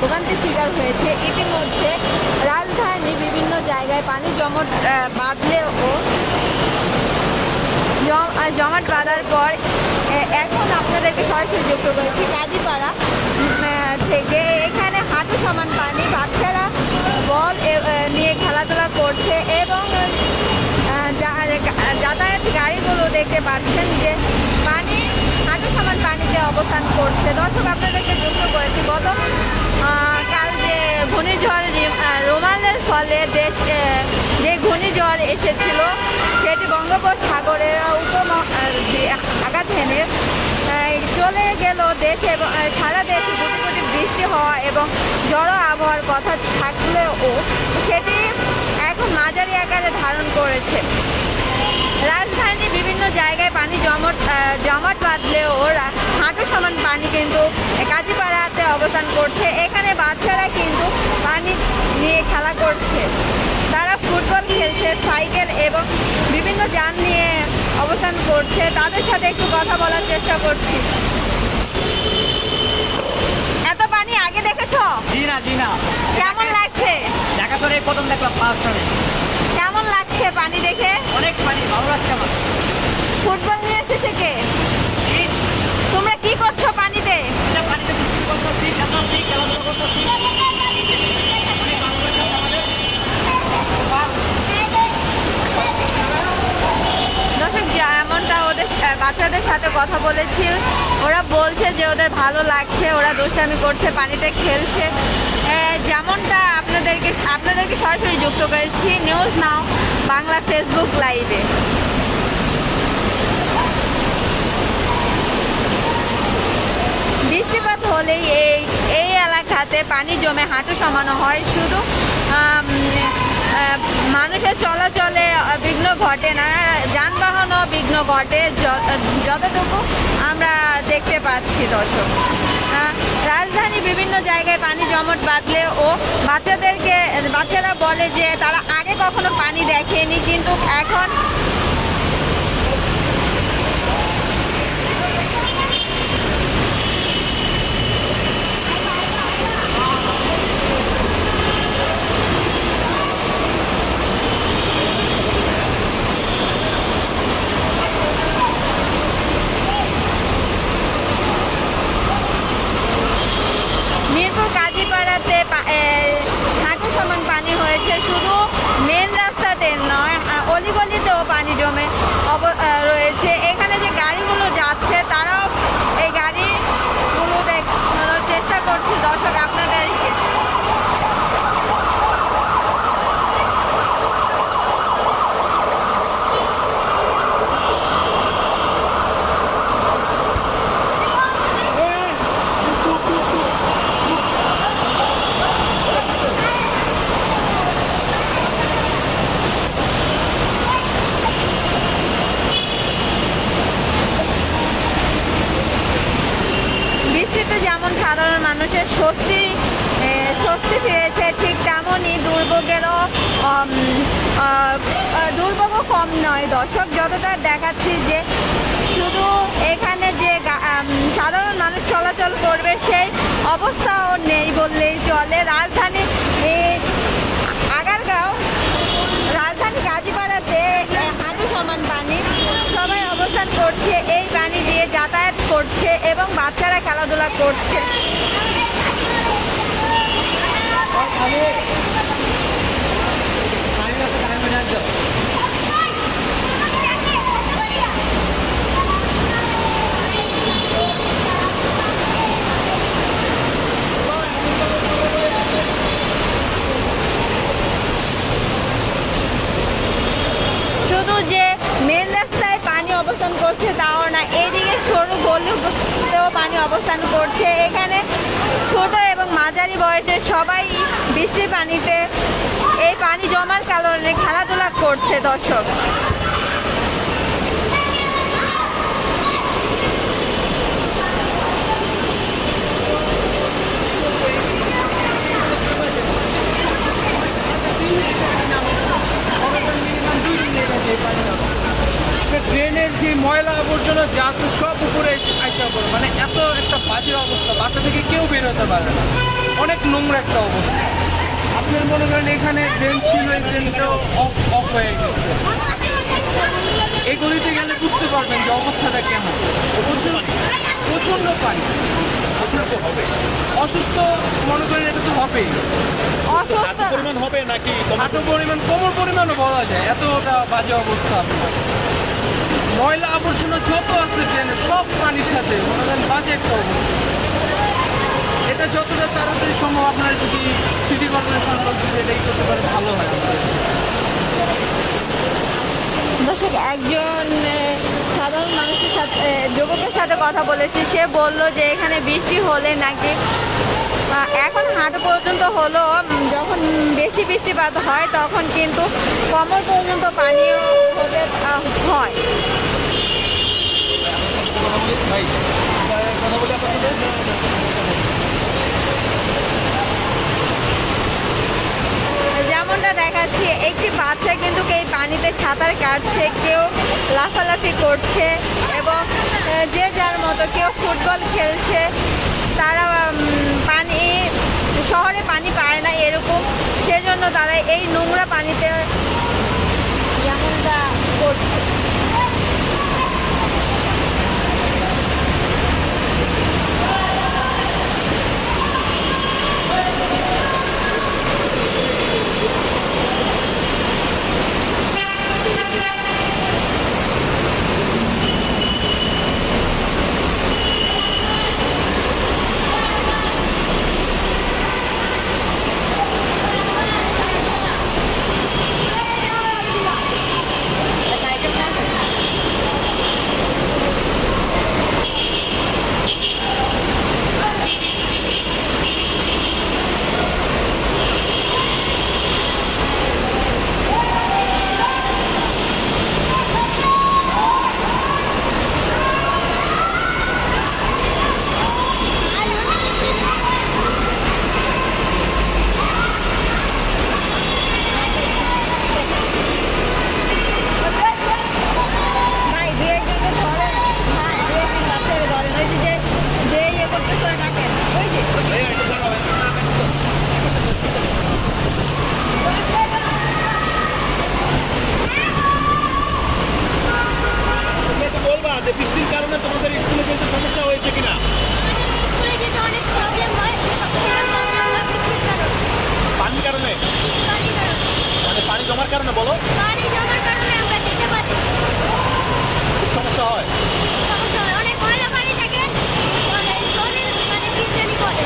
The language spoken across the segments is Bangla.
ভোগান্তির শিকার হয়েছে। ইতিমধ্যে রাজধানী বিভিন্ন জায়গায় পানি জমট বাঁধলেও জম- জমাট বাঁধার পর এখন আপনাদেরকে সরাসরি যুক্ত করেছি কাজীপাড়া থেকে। এখানে হাঁটু সমান পানি, বাচ্চারা বল নিয়ে খেলাধুলা করছে এবং যাতায়াত গাড়িগুলো দেখতে পাচ্ছেন যে পানি হাঁটু সমান পানিতে অবস্থান করছে। দর্শক আপনাদেরকে যুক্ত করেছি গত কাল যে ঘূর্ণিঝড় রিম- আহ, রোমালের ফলে দেশ যে ঘূর্ণিঝড় এসেছিল সেটি বঙ্গোপসাগরের উপম আঘাত হেনে চলে গেল দেশে এবং সারা দেশে কোটি কোটি বৃষ্টি হওয়া এবং জড়ো আবহাওয়ার কথা থাকলেও সেটি এখন মাঝারি আকারে ধারণ করেছে। বিভিন্ন জায়গায় পানি জমট জমাট বাঁধলেও হাঁটু সমান পানি কিন্তু কাজীপাড়াতে অবস্থান করছে। এখানে বাচ্চারা কিন্তু পানি নিয়ে খেলা করছে। তারা ফুটবল খেলছে সাইকেল এবং বিভিন্ন যান নিয়ে অবস্থান করছে। তাদের সাথে একটু কথা বলার চেষ্টা করছি। এত পানি আগে দেখেছ? জি না জি না। কেমন লাগছে? দেখা করে প্রথম দেখলাম ফার্স্ট কেমন লাগছে পানি দেখে? অনেক পানি ভালো লাগছে আমার। ফুটবল নিয়ে এসেছে কে? তোমরা কি করছ পানিতে? ওদের বাচ্চাদের সাথে কথা বলেছি ওরা বলছে যে ওদের ভালো লাগছে ওরা দুষ্টামি করছে পানিতে খেলছে। যেমনটা আপনাদেরকে আপনাদেরকে সরাসরি যুক্ত করেছি নিউজ নাও বাংলা ফেসবুক লাইভে বৃষ্টিপাত হলেই এই এই এলাকাতে পানি জমে হাঁটু সমানো হয়। শুধু মানুষের চলাচলে বিঘ্ন ঘটে না, যানবাহনও বিঘ্ন ঘটে যতটুকু আমরা দেখতে পাচ্ছি দর্শক। রাজধানী বিভিন্ন জায়গায় পানি জমট বাঁধলে ও বাচ্চাদেরকে, বাচ্চারা বলে যে তারা আগে কখনো পানি দেখেনি, কিন্তু এখন মিরপুর কাজীপাড়াতে পা- এ, হাঁটু সমান পানি হয়েছে শুধু মেন রাস্তাতে নয় আ- অলিগলিতেও পানি জমে অব- আ, রয়েছে এখানে যে গাড়িগুলো যাচ্ছে তারাও এই গাড়িগুলো দেখানোর চেষ্টা করছি দর্শক আপনাদেরকে বৃষ্টিতে যেমন সাধারণ মানুষের স্বস্তি স্বস্তি ফিরেছে ঠিক তেমনই দুর্ভোগেরও দুর্ভোগও কম নয়। দর্শক, যতটা দেখাচ্ছি যে শুধু এখানে যে সাধারণ মানুষ চলাচল করবে, সেই অবস্থাও নেই বললেই চলে। রাজধানী আগারগাঁও, রাজধানী গাজীপাড়াতে হাঁটু সমান পানি সবাই অবস্থান করছে, এই পানি দিয়ে যাতায়াত করছে এবং বাচ্চারা খেলাধুলা করছে শুধু যে মেন রাস্তায় পানি অবস্থান করছে তাও না। এদিকে সরু গলিতেও পানি অবস্থান করছে। এখানে মাঝারি বয়সে সবাই বৃষ্টির পানিতে এই পানি জমার কারণে খেলাধুলা করছে দর্শক ময়লা আবর্জনা যা আছে সব উপরে আইসা পড়ে মানে এত একটা বাজে অবস্থা বাসা থেকে কেউ বের হতে পারে না অনেক নোংরা একটা অবস্থা আপনার মনে করেন এখানে ড্রেন ছিল অফ অফ হয়ে গেছে। এগুলিতে গেলে বুঝতে পারবেন যে অবস্থাটা কেমন। প্রচুর প্রচণ্ড পানি। অসুস্থ মনে করেন এটা তো হবেই। অসুস্থ। পরিমাণ হবে নাকি এত পরিমাণ কোমর পরিমাণও বলা যায়। এতটা বাজে অবস্থা। ময়লা আবর্জনা যত আছে ট্রেনে সব পানির সাথে মনে করেন বাজে একটা অবস্থা। এটা যতটা তাড়াতাড়ি সম্ভব আপনার যদি সিটি কর্পোরেশন এটাই করতে পারে ভালো হয়। দর্শক একজন সাধারণ মানুষের সাথে যুবকের সাথে কথা বলেছি। সে বলল যে এখানে বৃষ্টি হলে নাকি এখন হাঁটু পর্যন্ত হলো যখন বেশি বৃষ্টিপাত হয় তখন কিন্তু কমর পর্যন্ত পানীয় হতে হয়। কথা বলি যেমনটা দেখাচ্ছি একটি বাচ্চা কিন্তু এই পানিতে সাঁতার কাটছে, কেউ লাফালাফি করছে এবং যে যার মতো কেউ ফুটবল খেলছে তারা পানি, শহরে পানি পায় না এরকম। সেজন্য তারা এই নোংরা পানিতে যেমনটা করছে ভাই দু একজনকে ধরেন হ্যাঁ দু একজন বাচ্চাকে ধরেন ওই যে যে- যে ইয়ে করতেছে ওরা ডাকেন ওই যে তুমি একটু বলবা যে বৃষ্টির কারণে তোমাদের স্কুলে যেতে সমস্যা হয়েছে কিনা? স্কুলে যেতে অনেক প্রবলেম হয় পানির কারণে। এই পানির কারণে। মানে পানি জমার কারণে বলো? পানি জমার কারণে আমরা যেতে পারি। সমস্যা হয় এই সমস্যা হয় অনেক ময়লা পানি থাকে মানে শরীর মানে কি জানি করে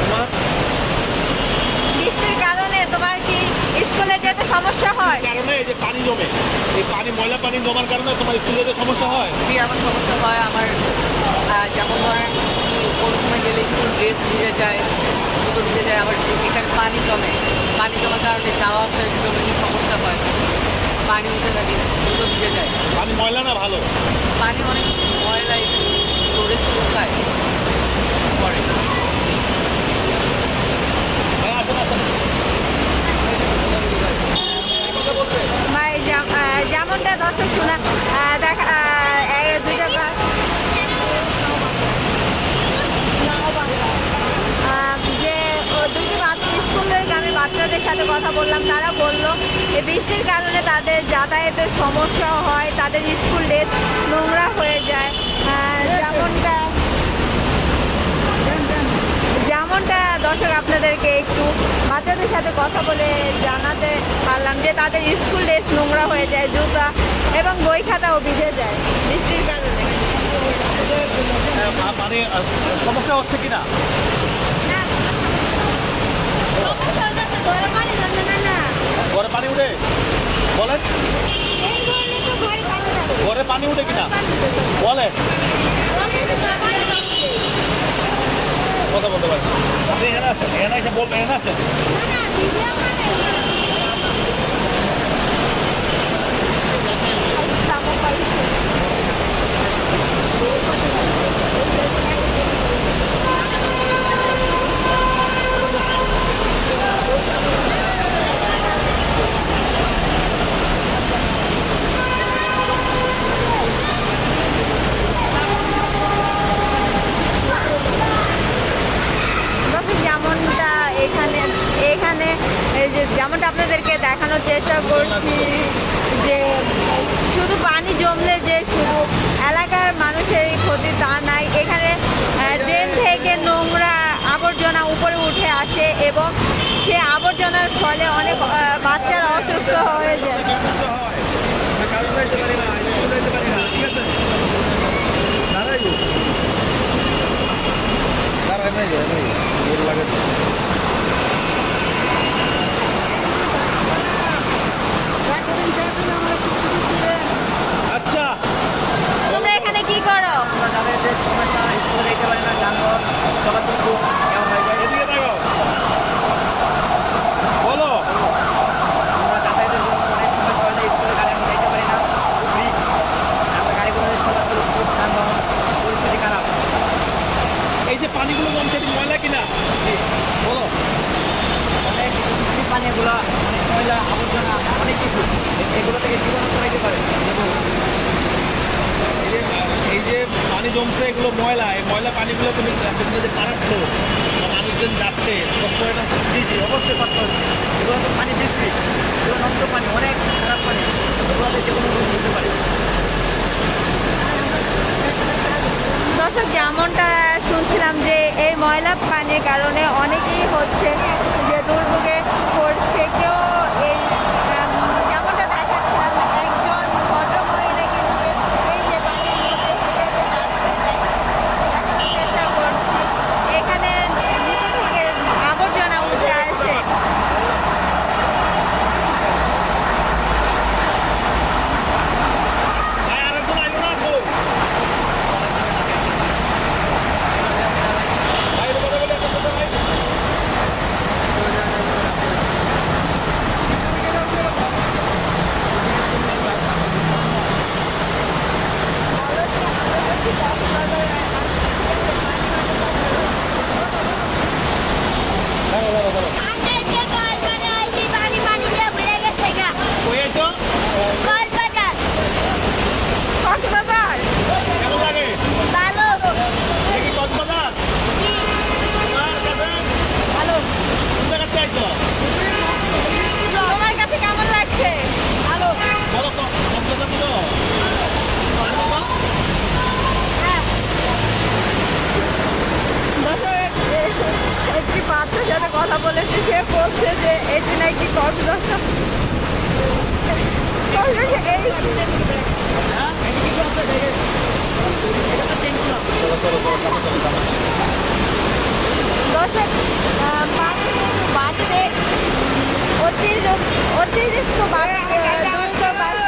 তোমার বৃষ্টির কারণে তোমার কি স্কুলে যেতে সমস্যা হয়। কারণে এই যে পানি জমে এই পানি ময়লা পানি জমার কারণে তোমার স্কুলে যেতে সমস্যা হয়? জি আমার সমস্যা হয়। আমার যেমন ধরেন কি কোন সময় গেলে স্কুল ড্রেস ভিজে যায় জুতো ভিজে যায় আবার এখানে পানি জমে। পানি জমার কারণে যাওয়া আসা জমে কি সমস্যা হয়। পানি উঠে থাকে জুতো ভিজে যায়। পানি ময়লা না ভালো? পানি অনেক ময়লায় চড়ে চুকায় পরে হ্যাঁ আসেন আসেন এই কথা বলবে ভাই যেম- আহ, যেমনটা দর্শক শোনা আহ, দেখা আহ, এই দুইটা বা- আহ, যে ও দুইটি বাচ্চা স্কুলের গ্রামের বাচ্চাদের সাথে কথা বললাম তারা বলল যে বৃষ্টির কারণে তাদের যাতায়াতের সমস্যা হয়, তাদের স্কুল ড্রেস নোংরা হয়ে যায়। যেমনটা যেমনটা দর্শক আপনাদেরকে একটু বাচ্চাদের সাথে কথা বলে জানাতে পারলাম যে তাদের স্কুল ড্রেস নোংরা হয়ে যায়, জুতা এবং বই খাতাও ভিজে যায় বৃষ্টির কারণে। মানে সমস্যা হচ্ছে কিনা সমস্যা হচ্ছে গরম পানি জমে না না ঘরে পানি উঠে? বলেন। ঘরে পানি উঠে কিনা? জমছে কথা বলতে পারেন আপনি এখানে আসেন এখানে এসে বলবেন, এখানে আসেন করার ফলে অনেক ময়লা আবর্জনা অনেক কিছু। এগুলো থেকে জীবন ছড়াইতে পারে এই যে এই যে পানি জমছে এগুলো ময়লা। এই ময়লা পানিগুলো তুমি তুমি যদি পাড়াচ্ছ মানুষজন যাচ্ছে কষ্ট হয় অবশ্যই কষ্ট এগুলো তো পানি দিচ্ছি এগুলো নষ্ট পানি অনেক খারাপ পানি। এগুলোতে যে কোনো রোগ হতে পারে। দর্শক যেমনটা শুনছিলাম যে এই ময়লা পানির কারণে অনেকেই হচ্ছে বলেছে সে বলছে যে এটি নাকি কক্সবাজার বাড়িতে অতিরিক্ত বাড়িতে